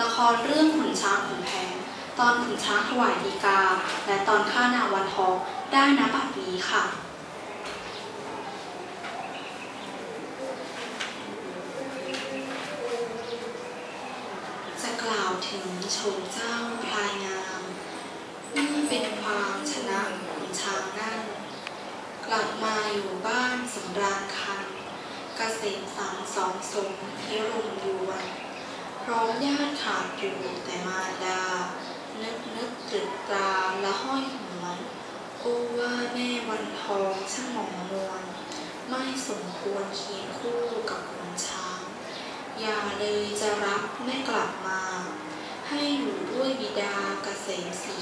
ละครเรื่องขุนช้างขุนแผน ตอนขุนช้างถวายดีกา และตอนข้านาวันทองได้นะบัดนี้ค่ะจะกล่าวถึงโฉมเจ้าพลายงามนี่เป็นความชนะขุนช้างนั่น กลับมาอยู่บ้านสำราญคันเกษมสันสองสมพิรุมยวน พร้อมญาติขาดอยู่แต่มารดา นึกนึกตรึกตราและห้อยหวนโอ้ว่าแม่วันทองช่างหมองมวลไม่สมควรเคียงคู่กับขุนช้าง อย่าเลยจะรับไม่กลับมา ให้อยู่ด้วยบิดาเกษมศรี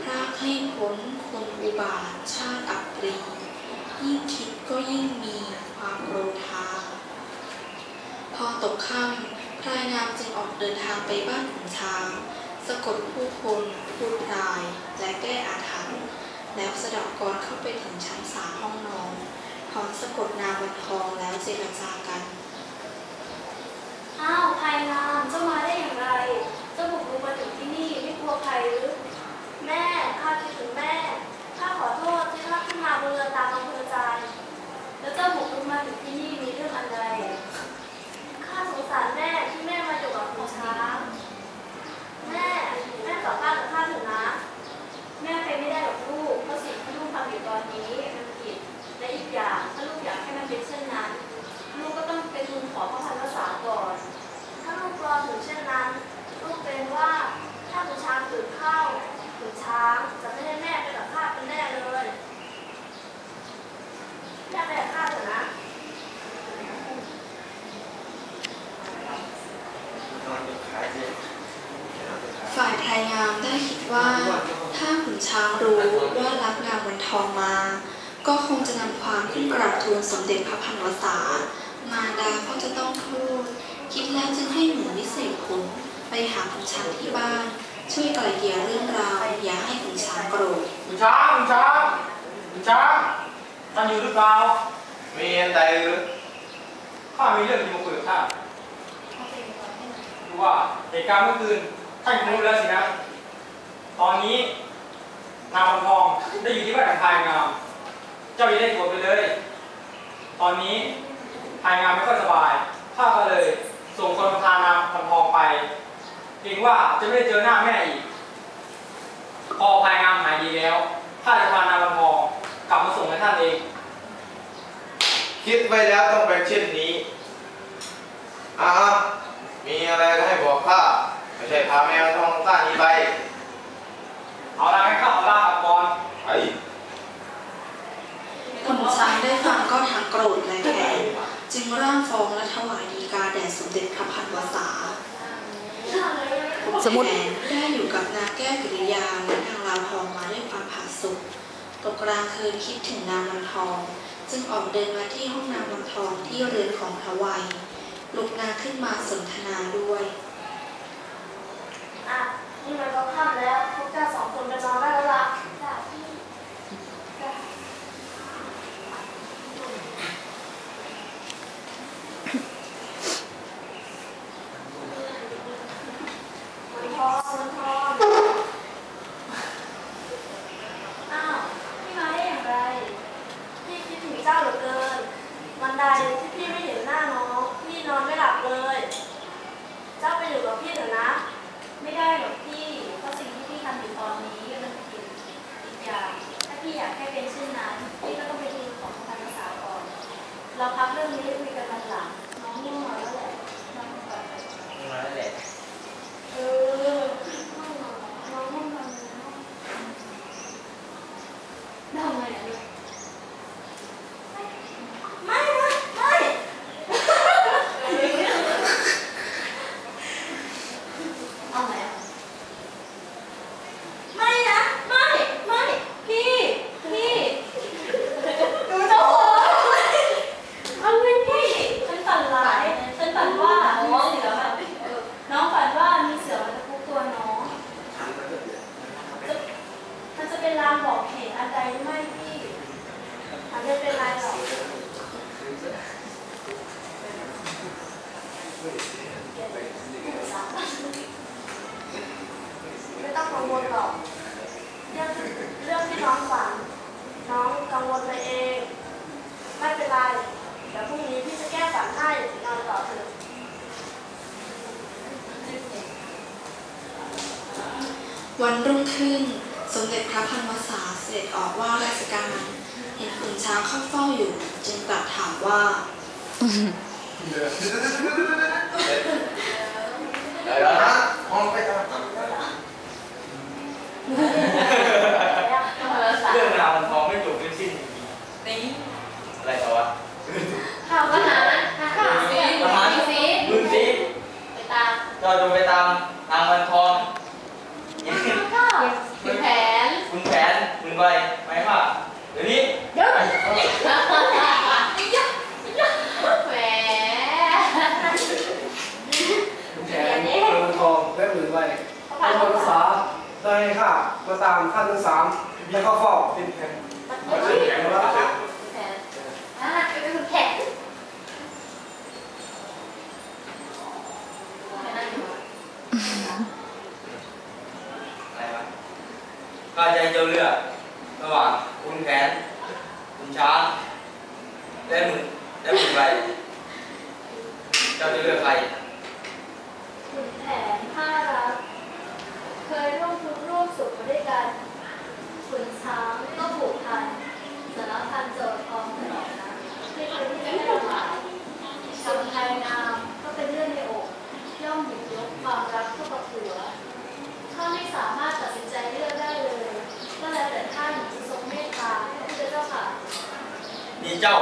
พรากให้พ้นคนอุบาทชาติอับปรี ยิ่งคิดก็ยิ่งมีความโกรธาพอตกค่ำ พลายงามจึงออกเดินทางไปบ้านขุนช้าง สะกดผู้คนพูดพราย และแก้อาถรรพ์แล้วสะดอกกรเข้าไปถึงชั้นสามห้องนอนพร้อมสะกดนามวันทองแล้วเจรจากันอ้าวภัยงามเจ้ามาได้อย่างไรเจ้าบุกรุกมาถึงที่นี่ไม่กลัวภัยหรือ แม่ข้าขอโทษที่ข้าขึ้นมาบนเรือตามอำเภอใจารย์แล้วเจ้าบุกรุกมาถึงที่นี่มีเรื่องอะไร ข้าสงสารแม่ที่แม่มาอยู่กับคุณช้าง แม่ แม่ต่อต้านกับข้าเถอะนะ แม่เป็นไม่ได้หรอกลูก เพราะสิ่งที่ลูกทำอยู่ตอนนี้มันผิด และอีกอย่างถ้าลูกอยากให้มันเป็นเช่นนั้น ลูกก็ต้องไปทูลขอพระพันวษาก่อน ถ้าลูกรอถึงเช่นนั้น ลูกเป็นว่าถ้าขุนช้างตื่นเข้าขุนช้างจะไม่ได้แม่ไปกับข้าเป็นแน่เลยแม่ไปกับข้าเถอะนะ ฝ่ายพลายงามได้คิดว่า ถ้าขุน ช้างรู้ว่ารับงามวันทองมา ก็คงจะนำความขึ้นกราบทูลสมเด็จพระพันวษามารดาก็จะต้องพูด คิดแล้วจึงให้หนูวิเศษคุณไปหาขุนช้างที่บ้าน ช่วยไกล่เกลี่ยเรื่องราวอย่าให้ขุนช้างโกรธคุณช้างคุณช้างคุณช้างท่านอยู่หรือเปล่ามีอันใดหรือข้ามีเรื่องจะมาคุยกับท่านคือว่าเหตุการณ์เมื่อคืนท่านรู้แล้วสินะ ตอนนี้ นางวันทองได้อยู่ที่บ้านของพายงาม เจ้าอย่าได้โกรธไปเลย ตอนนี้พายงามไม่ค่อยสบายข้าก็เลยส่งคนมาพานางวันทองไปเกรงว่าจะไม่ได้เจอหน้าแม่อีก พอพายงามหายดีแล้วข้าจะพานางวันทองกลับมาส่งให้ท่านเอง คิดไว้แล้วต้องเป็นเช่นนี้อ่ามีอะไรก็ให้บอกข้าไม่ใช่พาแมวทองข้านี้ไป เอาละงั้นข้าขอลากลับก่อน ไป ขุนช้างได้ฟังก็ทั้งโก รธและแค้นจึงร่างฟ้องและถวายดีกาแด่สมเด็จพระพันวษาสมมุติแผนได้อยู่กับนางแก้วกิริยาและนางลาวทองมาด้วยความผาสุกตกกลางคืนคิดถึงนางวันทอง จึงออกเดินมาที่ห้องนางวันทองที่เรือนของพระวัยลุกนางขึ้นมาสนทนาด้วยอะนี่มันก็ค่ำแล้ว พวกเจ้าสองคนไปนอนได้แล้วล่ะจ้ะพี่จ้ะมันทองมันทอง อ้าว พี่มาได้อย่างไร พี่คิดถึงเจ้าเหลือเกิน วันใดที่พี่ไม่เห็นหน้าน้อง พี่นอนไม่หลับเลย เจ้าไป อยู่กับพี่เถอะนะ ไม่ได้หรอกพี่เพราะสิ่งที่พี่ทำอยู่ตอนนี้มันผิดอีกอย่างถ้าพี่อยากให้เป็นเช่นนั้นพี่ก็ต้องไปดูขอพระพันวษาก่อน เราพักเรื่องนี้คุยกันวัน ไม่ต้องกังวลหรอกเรื่องเรื่องที่น้องฝัน น้องกังวลไปเอง ไม่เป็นไรเดี๋วพรุ่งนี้พี่จะแก้ฝันให้นอนต่อเถอะวันรุ่งขึ้น สมเด็จพระพันวษาเสด็จออกว่าราชการเห็นขุนช้างเข้าเฝ้าอยู่ จึงตรัสถามว่าเดี๋ยวนะมองไปทางเรื่องราวมันพอไม่จบไม่สิ้นจริงอะไรต่อวะข่าวว่าหาหาข่าวสิๆประมาณสิมึงสิไปตามเจ้าจงไปตามทางวันทอง ข่าวคุณแผน คุณแผนมึงไปไปค่ะเดี๋ยวนี้ เดี๋ยว ไป แหม แขนเมืองทองและหมื่นไว้พระภาษาได้ให้ข้า มาตามท่านทั้งสามแล้วก็เฝ้าเป็นแผนมันไม่ใช่แผนแผนอะเป็นคุณแผนแผ่นอยู่อะไรวะข้าใจเจ้าเลือกระหว่างคุณแผนคุณช้างและมึงและมึงไปเจ้าจะเลือกใครคุณแผนห้ารักเคยร่วมทุกข์ร่วมสุขมาด้วยกันขุนช้างก็ผูกพันสารพันโจทย์พร้อมตลอดนะที่เคยที่จะให้เราหมายส่วนไทยนามก็เป็นเรื่องในอก ย่อมหยิบยกความรักเข้ากับหัวถ้าไม่สามารถตัดสินใจเลือกได้เลย ก็แล้วแต่ท่านจะทรงเมตตาพระพุทธเจ้าค่ะ นี่เจ้า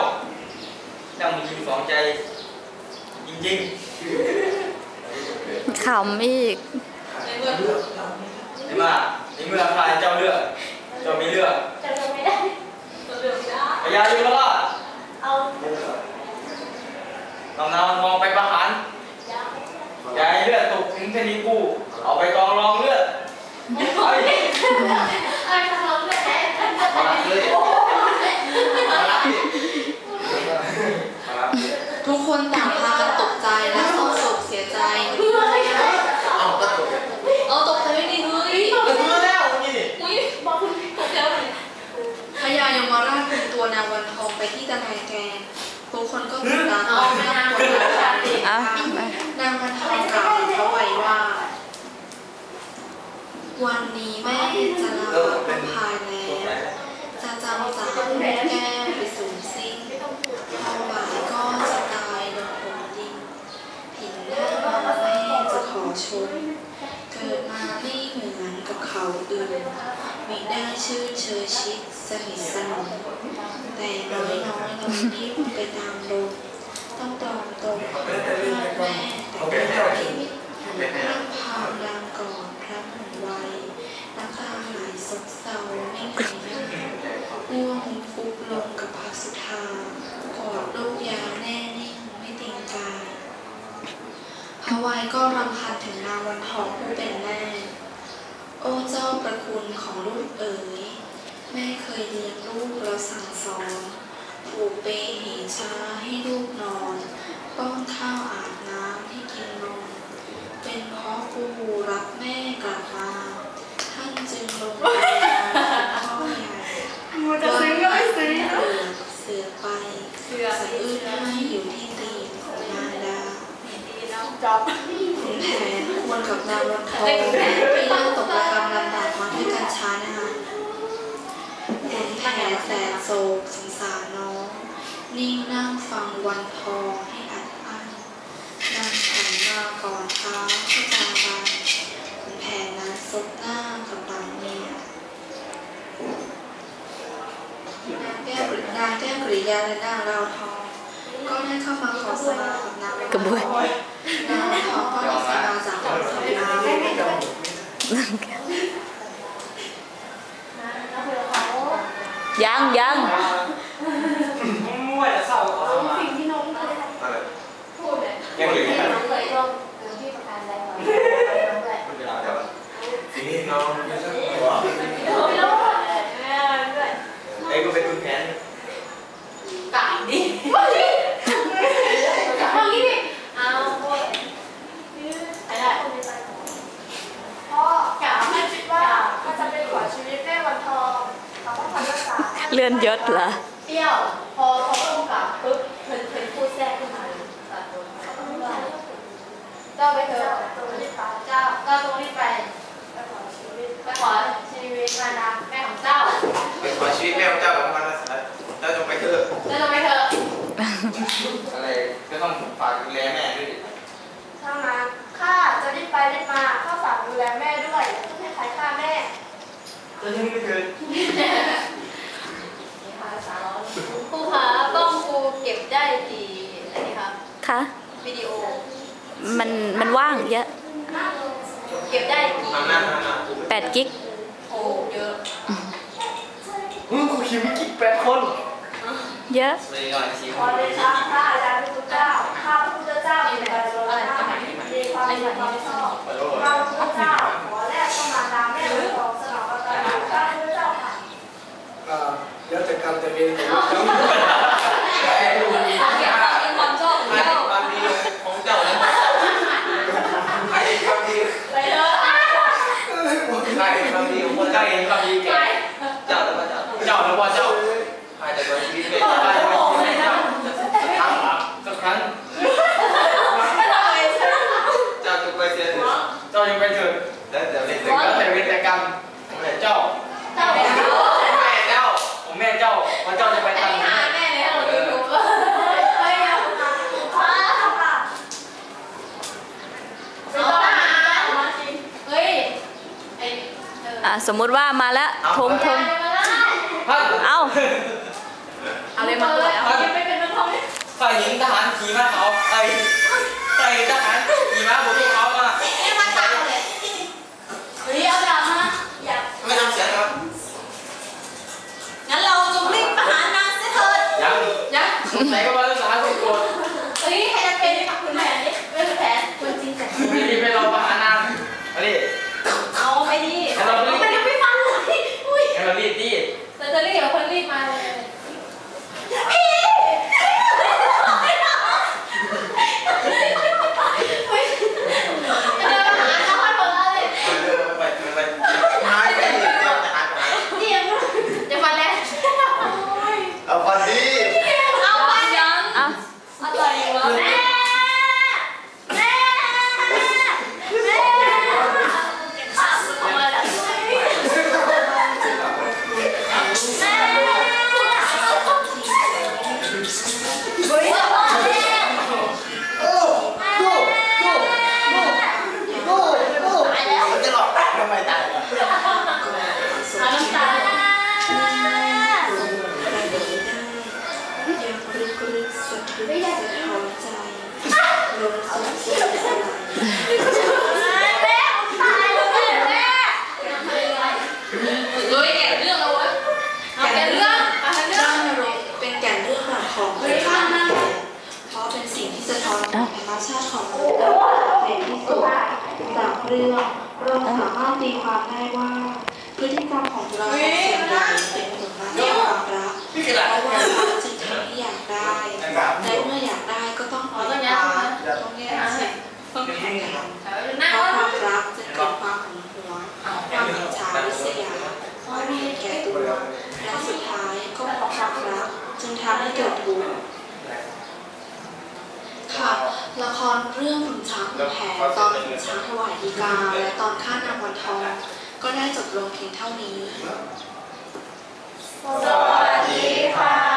เจ้ามีจริงสองใจ จริง ขำอีก ๆในเมื่อในเมื่อใครเจ้าเลือก เจ้าไม่เลือก จะเลือกไม่ได้จะเลือกไม่ได้ พญายุพราช เอา นำนาวมองไปประหาร ยาว อย่าให้เลือด แค่นี้กู เอาไปกองรองเลือดไปเอาทางเราเลือกได้มารับเลยมารับพี่มารับพี่ ทุกคนต่างพากันตกใจและเศร้าโศกเสียใจ เอาตะกุด เอาตกใจไม่ดีเฮ้ย เปิดมือแล้วนี่ อุ้ย บอกคุณตกใจว่า พญายมราชคุมตัวนางวันทองไปที่ตะไนแกนทุกคนก็กดดันออกหน้ากดดันเด็ก อะ นางวันทองกล่าวกับเขาไว้ว่า วันนี้แม่จะลาพันพายแล้ว จะจำสาวลูกแก้วไปสูญสิ้นไม่ต้องพูดพอบ่ายก็จะตายลงผมดินผินหน้ามาแม่จะขอชม เกิดมาไม่เหมือนกับเขาอื่นไม่ได้ชื่อเชยชิดสนิทสนมแต่น้อยน้อยๆเรานิ่มไปตามลมต้องตรอมตรงขอรักแม่แต่ไม่ได้ผิดร่างพามยามก่อนพระหุ่ น้ำตาไหลซบเศร้าไม่ไหนนะง่วงฟุบลงกับพระสุธากอดลูกยาวแน่นิ่งไม่ติงกายพระวัยก็รำพันถึงนางวันทองผู้เป็นแม่ โอ้เจ้าประคุณของลูกเอ๋ย แม่เคยเลี้ยงลูกแล้วสั่งสอนผูกเปเหชาให้ลูกนอน ป้อนข้าวอาบน้ำให้กินนม เป็นเพราะกูรักแม่กลับมา จึงลงไปพ่อใหญ่ว่าซื้อก็ไม่ซื้อ เสือไปเสะอื้นให้อยู่ที่ตีนของมารดาจับขุนแผนควรกับนางวันทองที่เริ่มตกระกำลำบากมาด้วยกันช้านะคะขุนแผนแสนโศกสงสารน้อง นิ่งนั่งฟังวันทองให้อัดอั้นนางหันมาก่อนเท้าเข้าตาบันขุนแผนนั้นซบหน้ากับหลังเมียนางแก้วนางแก้วกริ ยาและนางราวทอง ก็ได้เข้ามาขอสมากับนางวันทองกระบวยนางวันทองก็ได้สมาจากของสำนักแล้วเพื่อเขายังยัง มั่วจะเศร้าเอามา สิ่งที่น้องเคย อะไร พูดเนี่ย ยังเหลือ น้องเคยร่วมเป็นที่ประกันอะไรก่อนน้องด้วย คุณเวลาเดี๋ยวทีนี้น้องไม่ใช่หัว ไม่รู้แม่ด้วย ไอ้กูเป็นคุณแผน กาดดิเอางี้ดิเอาพูดไปได้พ่อกาไม่คิดว่า ลื่อนยศเหรอ เปรี้ยว พอเขาอุ้มกลับปุ๊บเพิ่นเพิ่นพูดแทรกขึ้นมาเลยตัดบทเจ้าไปเถอะเจ้าเจ้าเจ้า ตรงนี้ไปไปขอชีวิตไปขอชีวิตมาดามแม่ของเจ้าไปขอชีวิตแม่ของเจ้ากับมันนะเจ้าจงไปเถอะเจ้าจะไปเถอะอะไรก็ต้องฝากดูแลแม่ด้วยดิถ้ามาข้าจะรีบไปรีบมาข้าฝากดูแลแม่ด้วยไม่ให้ใครฆ่าแม่เจ้ายังไม่เกิดนี่ค่ะสาวครูคะกล้องครูเก็บได้กี่อันนี้ครับคะวิดีโอมันมันว่างเยอะ เก็บได้กี่ทำหน้าทำหน้า8กิกโอ้เยอะอืมครูคิวมีกิ๊กแปดคนเยอะเลยหน่อยสิขอเดชะพระอาจารย์พระพุทธเจ้าข้าพระพุทธเจ้ามีแต่โลภะมีความดีความชอบขอโทษข้าพระพุทธเจ้าขอแลกเข้ามาตามแม่ของสองสนองประการข้าพระพุทธเจ้าค่ะ อ่าเดี๋ยวจัดการแต่เองผมจำ เก็บความชอบของ ให้ เจ้า ความดีของเจ้าเลยให้ความดี ไปเถอะ ให้ความดีของคนเจ้าเองความดีแก่เจ้าแล้วก็เจ้าเจ้าแล้วก็เจ้าให้แต่ความชีวิตแม่ให้ความชีวิตเจ้าครั้งสักครั้ง ไม่ทำอะไรใช่ไหม เจ้าจะไปเสียเถิด เจ้ายังไปเถิดแล้วแต่เล่นแล้วแต่เวรแต่กรรมของเจ้าเจ้าไปหาแม่เจ้าของแม่เจ้าเพราะเจ้าจะไปทำแม่เลยเราดูถูกเฮ้ยเอาค่ะค่ะเอาละเฮ้ยไอ้เอออะสมมุติว่ามาแล้วทมทมท่านเอ้าเอาเลยมาเลยเอาไปเป็นมันทองเลยฝ่ายหญิงทหารขี่ม้าขาวไอ้ เรื่อง เราสามารถตีความได้ว่า พฤติกรรมของเราส่วนใหญ่เป็นผลมาจากความรักนี่กระดาษเพราะว่ารักจึงทำให้อยากได้และเมื่ออยากได้ก็ต้องปล่อยปละต้องแยกสิ่งต้องแข่งขันเพราะความรักจะเกิดความหึงหวงความอิจฉาริษยาความเห็นแก่ตัวและสุดท้ายก็เพราะความรักจึงทำให้เกิดทุกข์ ค่ะ ละครเรื่องขุนช้างขุนแผนตอนขุนช้างถวายดีกา และตอนข้านางวันทอง ก็ได้จบลงเพียงเท่านี้ สวัสดีค่ะ